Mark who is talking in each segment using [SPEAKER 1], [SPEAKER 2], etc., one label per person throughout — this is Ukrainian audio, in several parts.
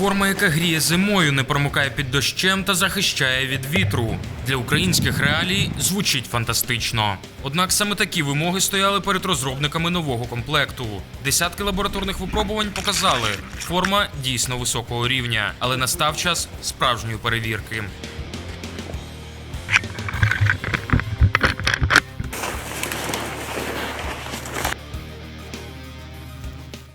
[SPEAKER 1] Форма, яка гріє зимою, не промокає під дощем та захищає від вітру. Для українських реалій звучить фантастично. Однак саме такі вимоги стояли перед розробниками нового комплекту. Десятки лабораторних випробувань показали, форма дійсно високого рівня, але настав час справжньої перевірки.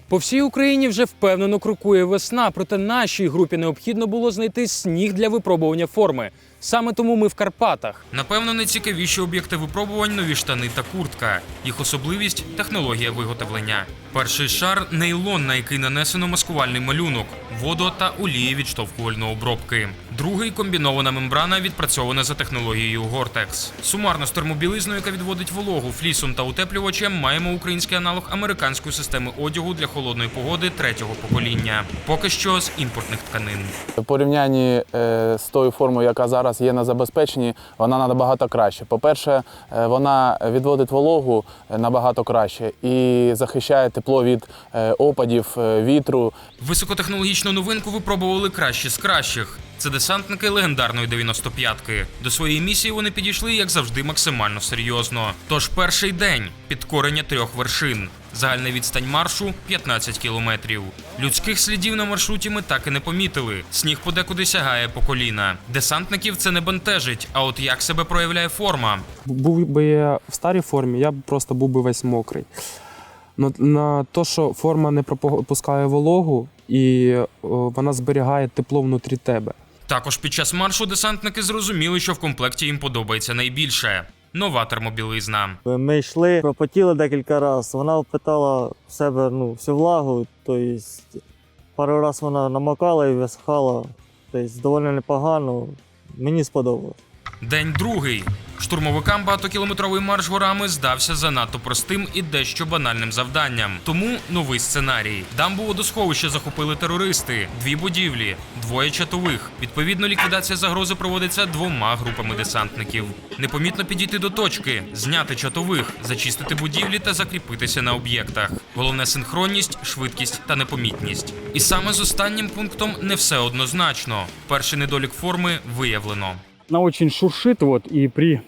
[SPEAKER 2] По всій Україні вже впевнено крокує весна, проте нашій групі необхідно було знайти сніг для випробування форми. Саме тому ми в Карпатах.
[SPEAKER 1] Напевно, найцікавіші об'єкти випробувань нові штани та куртка. Їх особливість технологія виготовлення. Перший шар нейлон, на який нанесено маскувальний малюнок, водо та олії відштовхувальної обробки. Другий комбінована мембрана, відпрацьована за технологією Гортекс. Сумарно з термобілизною, яка відводить вологу, флісом та утеплювачем, маємо український аналог американської системи одягу для холодної погоди третього покоління. Поки що з імпортних тканин.
[SPEAKER 3] В порівнянні е, з тою формою, яка зараз є на забезпеченні, вона набагато краще. По-перше, е, вона відводить вологу е, набагато краще і захищає тепло від е, опадів, вітру.
[SPEAKER 1] Високотехнологічну новинку випробували кращі з кращих. Це десантники легендарної 95-ки. До своєї місії вони підійшли, як завжди, максимально серйозно. Тож перший день підкорення трьох вершин. Загальна відстань маршу 15 кілометрів. Людських слідів на маршруті ми так і не помітили. Сніг подекуди сягає по коліна. Десантників це не бентежить. А от як себе проявляє форма?
[SPEAKER 4] Був би я в старій формі, я б просто був би весь мокрий. Но на те, що форма не пропускає вологу і вона зберігає тепло внутрі тебе.
[SPEAKER 1] Також під час маршу десантники зрозуміли, що в комплекті їм подобається найбільше нова термобілизна.
[SPEAKER 5] Ми йшли, пропотіли декілька разів. Вона впитала в себе ну, всю влагу, тобто пару разів вона намокала і висихала. Тобто доволі непогано. Мені сподобалось.
[SPEAKER 1] День другий. Штурмовикам багатокілометровий марш горами здався занадто простим і дещо банальним завданням. Тому новий сценарій. Дамбу водосховища захопили терористи, дві будівлі, двоє чатових. Відповідно, ліквідація загрози проводиться двома групами десантників. Непомітно підійти до точки, зняти чатових, зачистити будівлі та закріпитися на об'єктах. Головне синхронність, швидкість та непомітність. І саме з останнім пунктом не все однозначно. Перший недолік форми виявлено
[SPEAKER 6] Она очень шуршит, вот, и при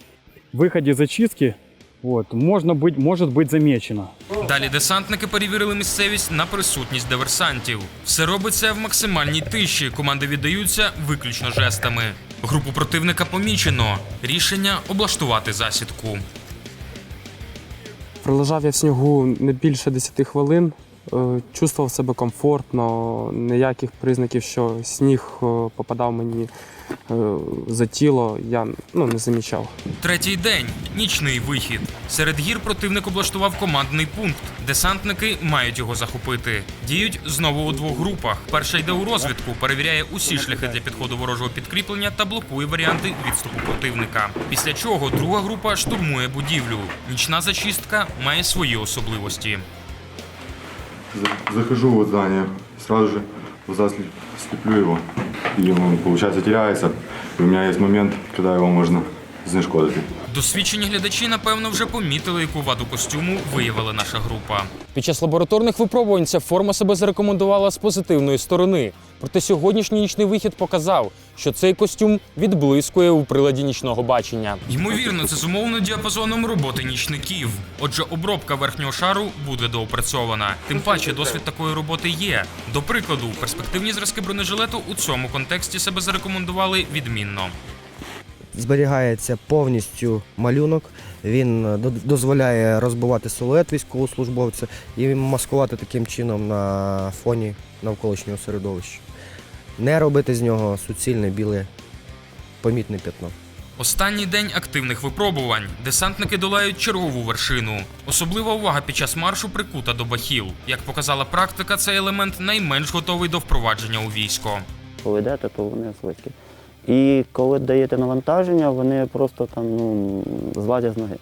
[SPEAKER 6] выходе зачистки вот, можно быть, может быть замечено.
[SPEAKER 1] Далі десантники перевірили місцевість на присутність диверсантів. Все робиться в максимальній тиші. Команди віддаються виключно жестами. Групу противника помічено. Рішення облаштувати засідку.
[SPEAKER 4] Пролежав я в снігу не більше 10 хвилин. е, Чувствував себе комфортно, ніяких признаків, що сніг е, попадав мені е, за тіло, я ну, не замічав.
[SPEAKER 1] Третій день нічний вихід. Серед гір противник облаштував командний пункт. Десантники мають його захопити. Діють знову у двох групах. Перша йде у розвідку, перевіряє усі шляхи для підходу ворожого підкріплення та блокує варіанти відступу противника. Після чого друга група штурмує будівлю. Нічна зачистка має свої особливості.
[SPEAKER 7] Захожу в здание, сразу же глаза сли- слеплю его, и он, получается, теряется. И у меня есть момент, когда его можно знешкодити.
[SPEAKER 1] Досвідчені глядачі, напевно, вже помітили, яку ваду костюму виявила наша група.
[SPEAKER 2] Під час лабораторних випробувань ця форма себе зарекомендувала з позитивної сторони. Проте сьогоднішній нічний вихід показав, що цей костюм відблискує у приладі нічного бачення.
[SPEAKER 1] Ймовірно, це зумовлено діапазоном роботи нічників. Отже, обробка верхнього шару буде доопрацьована. Тим паче, досвід такої роботи є. До прикладу, перспективні зразки бронежилету у цьому контексті себе зарекомендували відмінно.
[SPEAKER 8] Зберігається повністю малюнок. Він е, до- дозволяє розбивати силует військовослужбовця і маскувати таким чином на фоні навколишнього середовища. Не робити з нього суцільне біле помітне пятно.
[SPEAKER 1] Останній день активних випробувань. Десантники долають чергову вершину. Особлива увага під час маршу прикута до бахіл. Як показала практика, цей елемент найменш готовий до впровадження у військо.
[SPEAKER 9] коли йдете, то вони слизькі. І коли даєте навантаження, вони просто там ну, злазять з ноги.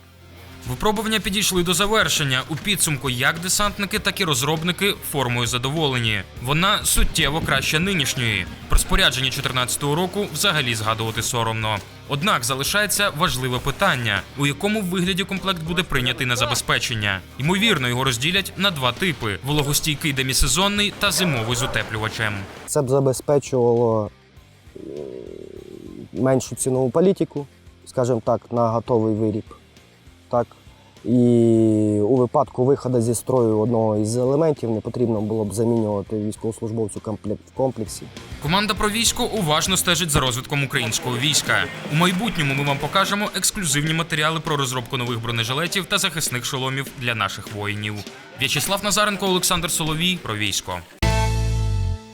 [SPEAKER 1] Випробування підійшли до завершення. У підсумку як десантники, так і розробники формою задоволені. Вона суттєво краще нинішньої. Про спорядження 14-го року взагалі згадувати соромно. Однак залишається важливе питання, у якому вигляді комплект буде прийнятий на забезпечення. Ймовірно, його розділять на два типи: вологостійкий демісезонний та зимовий з утеплювачем.
[SPEAKER 8] Це б забезпечувало меншу цінову політику, скажімо так, на готовий виріб. Так. І у випадку виходу зі строю одного із елементів не потрібно було б замінювати військовослужбовцю в комплексі.
[SPEAKER 1] Команда про військо уважно стежить за розвитком українського війська. У майбутньому ми вам покажемо ексклюзивні матеріали про розробку нових бронежилетів та захисних шоломів для наших воїнів. В'ячеслав Назаренко, Олександр Соловій про військо.